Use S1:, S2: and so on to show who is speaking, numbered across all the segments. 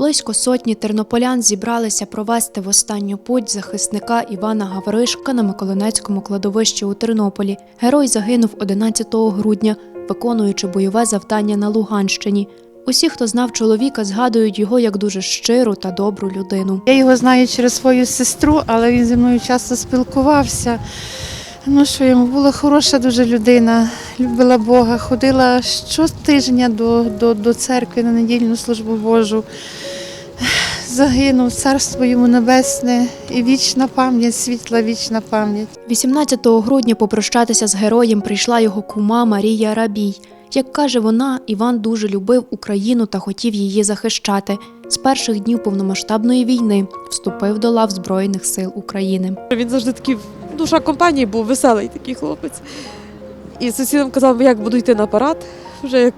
S1: Близько сотні тернополян зібралися провести в останню путь захисника Івана Гавришка на Миколинецькому кладовищі у Тернополі. Герой загинув 11 грудня, виконуючи бойове завдання на Луганщині. Усі, хто знав чоловіка, згадують його як дуже щиру та добру людину.
S2: Я його знаю через свою сестру, але він зі мною часто спілкувався. Ну що йому була хороша дуже людина, любила Бога, ходила щотижня до, до, до церкви на недільну службу Божу. Загинув царство йому небесне і вічна пам'ять, світла вічна пам'ять.
S1: 18 грудня попрощатися з героєм прийшла його кума Марія Рабій. Як каже вона, Іван дуже любив Україну та хотів її захищати. З перших днів повномасштабної війни вступив до лав Збройних сил України.
S3: Він завжди такий душа компанії був, веселий такий хлопець. І сусідам казав, як буду йти на парад, вже як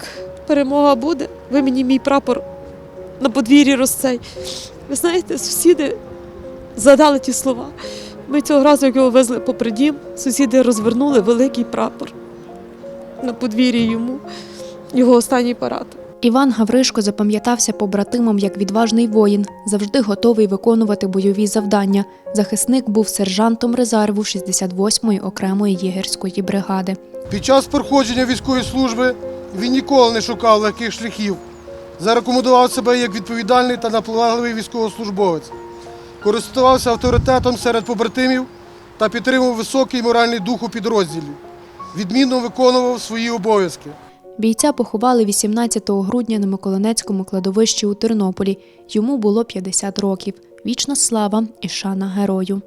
S3: перемога буде, ви мені мій прапор на подвір'ї розцей. Ви знаєте, сусіди згадали ті слова. Ми цього разу, як його везли попри дім, сусіди розвернули великий прапор на подвір'ї йому, його останній парад.
S1: Іван Гавришко запам'ятався побратимом як відважний воїн, завжди готовий виконувати бойові завдання. Захисник був сержантом резерву 68-ї окремої єгерської бригади.
S4: Під час проходження військової служби він ніколи не шукав легких шляхів. Зарекомендував себе як відповідальний та наполегливий військовослужбовець. Користувався авторитетом серед побратимів та підтримував високий моральний дух у підрозділі. Відмінно виконував свої обов'язки.
S1: Бійця поховали 18 грудня на Миколинецькому кладовищі у Тернополі. Йому було 50 років. Вічна слава і шана герою.